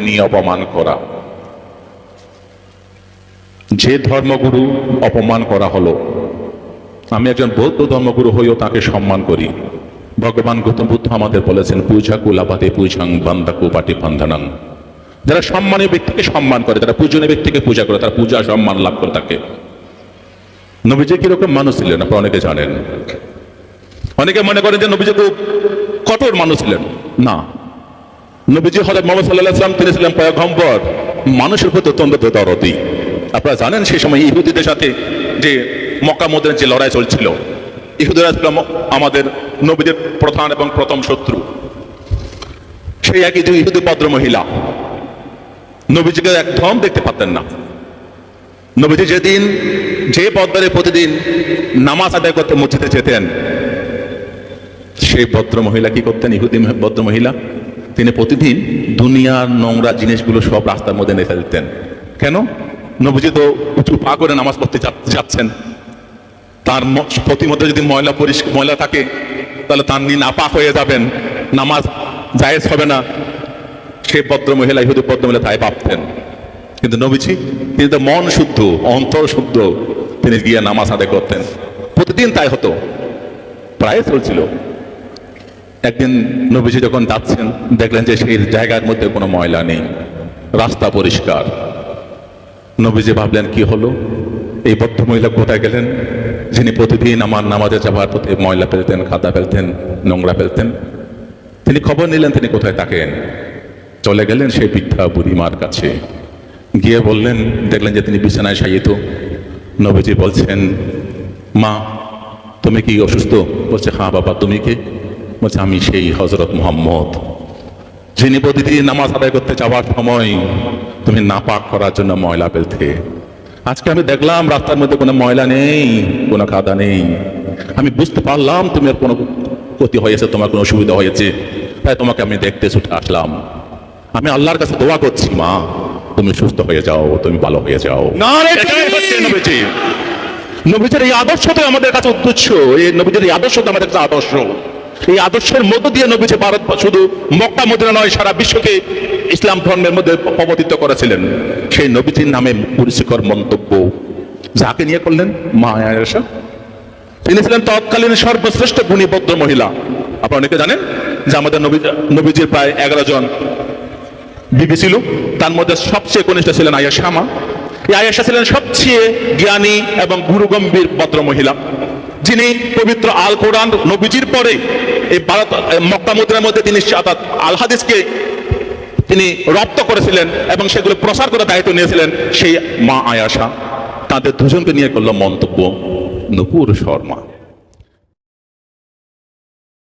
নিয়ে অপমান করা। যে ধর্মগুরু অপমান করা হলো, আমি একজন বৌদ্ধ ধর্মগুরু হয়েও তাকে সম্মান করি। ভগবান গৌতম বুদ্ধ আমাদের বলেছেন, পূজা কুলাপাতে পূজাং বান্দাকু পাটি বান্ধানাং। যারা সম্মানীয় ব্যক্তিকে সম্মান করে, যারা পূজনীয় ব্যক্তিকে পূজা করে, তারা পূজা সম্মান লাভ করে থাকে নবীজি কীরকম মানুষ ছিলেন, আপনারা অনেকে জানেন। অনেকে মনে করেন যে নবীজি খুব কঠোর মানুষ ছিলেন। না নবীজি হজরত মোহাম্মদ সাল্লাহ আসলাম তিনি ছিলেন পয়গম্বর। মানুষের প্রতি অত্যন্ত দরদি। আপনারা জানেন সেই সময় ইহুদিদের সাথে যে মক্কা মদের যে লড়াই চলছিল, ইহুদিরা ছিল আমাদের নবীদের প্রধান এবং প্রথম শত্রু। সেই একই যে ইহুদি ভদ্র মহিলা, নবীজিকে একদম দেখতে পারতেন না। নবীজি যেদিন যে পদ্মারে প্রতিদিন নামাজ আদায় করতে মসজিদে যেতেন, সেই ভদ্র মহিলা কি করতেন? ইহুদি ভদ্র মহিলা তিনি প্রতিদিন দুনিয়ার নোংরা জিনিসগুলো সব রাস্তার মধ্যে নেতা দিতেন। কেন? নবীজি তো উঁচু পা করে নামাজ পড়তে যাচ্ছেন। তার ম- প্রতিমধ্যে যদি ময়লা পরিষ্কার ময়লা থাকে, তাহলে তার নি নাপাক হয়ে যাবেন। নামাজ জায়েজ হবে না। সে ভদ্র মহিলা ইহুদি ভদ্র মহিলা তাই ভাবতেন। কিন্তু নবীজি, তিনি তো মন শুদ্ধ, অন্তর শুদ্ধ। তিনি গিয়ে নামাজ আদায় করতেন। প্রতিদিন তাই হতো। প্রায় চলছিল। একদিন নবীজি যখন যাচ্ছেন, দেখলেন যে সেই জায়গার মধ্যে কোনো ময়লা নেই, রাস্তা পরিষ্কার। নবীজি ভাবলেন, কি হলো? এই বদ্ধ মহিলা কোথায় গেলেন? যিনি প্রতিদিন আমার নামাজে যাবার প্রতি ময়লা ফেলতেন খাদা ফেলতেন, নোংরা ফেলতেন, তিনি খবর নিলেন তিনি কোথায় থাকেন। চলে গেলেন সেই বৃদ্ধা বুড়িমার কাছে। গিয়ে বললেন, দেখলেন যে তিনি বিছানায় শায়িত। নবীজি বলছেন, মা, তুমি কি অসুস্থ? বলছে হ্যাঁ বাবা, তুমি কে? বলছে আমি সেই হজরত মোহাম্মদ যিনি প্রতিদিন নামাজ আদায় করতে যাওয়ার সময় তুমি নাপাক করার জন্য ময়লা ফেলতে। আজকে আমি দেখলাম রাস্তার মধ্যে কোনো ময়লা নেই কোনো কাদা নেই। আমি বুঝতে পারলাম তোমার কোনো ক্ষতি হয়েছে তোমার কোনো অসুবিধা হয়েছে। তাই তোমাকে আমি দেখতে ছুটে আসলাম। আমি আল্লাহর কাছে দোয়া করছি মা তুমি সুস্থ হয়ে যাও তুমি ভালো হয়ে যাও। নবীজির এই আদর্শ তো আমাদের কাছে উদ্দেশ্য। এই নবীজির এই আদর্শ তো আমাদের কাছে আদর্শ। এই আদর্শের মধ্য দিয়ে নবীজি ভারত শুধু মক্কা, মদিনা নয়, সারা বিশ্বকে ইসলাম ধর্মের মধ্যে প্রবর্তিত করেছিলেন। সেই নবীজির নামে পরিষ্কার মন্তব্য। যাকে নিয়ে করলেন? মা তিনি ছিলেন তৎকালীন সর্বশ্রেষ্ঠ গুণী ভদ্র মহিলা। আপনারা অনেকে জানেন যে আমাদের নবী, নবীজির প্রায় এগারো জন বিবি ছিল। তার মধ্যে সবচেয়ে কনিষ্ঠ ছিলেন আয়েশা মা। এই আয়েশা ছিলেন সবচেয়ে জ্ঞানী এবং গুরুগম্ভীর, ভদ্র মহিলা। যিনি পবিত্র আল কোরআন নবীজির পরে এই ভারত মক্কা মুদ্রার মধ্যে তিনি আল হাদিসকে তিনি রপ্ত করেছিলেন এবং সেগুলো প্রসার করার দায়িত্ব নিয়েছিলেন সেই মা আয়াশা। তাদের দুজনকে নিয়ে করল মন্তব্য, নুপুর শর্মা।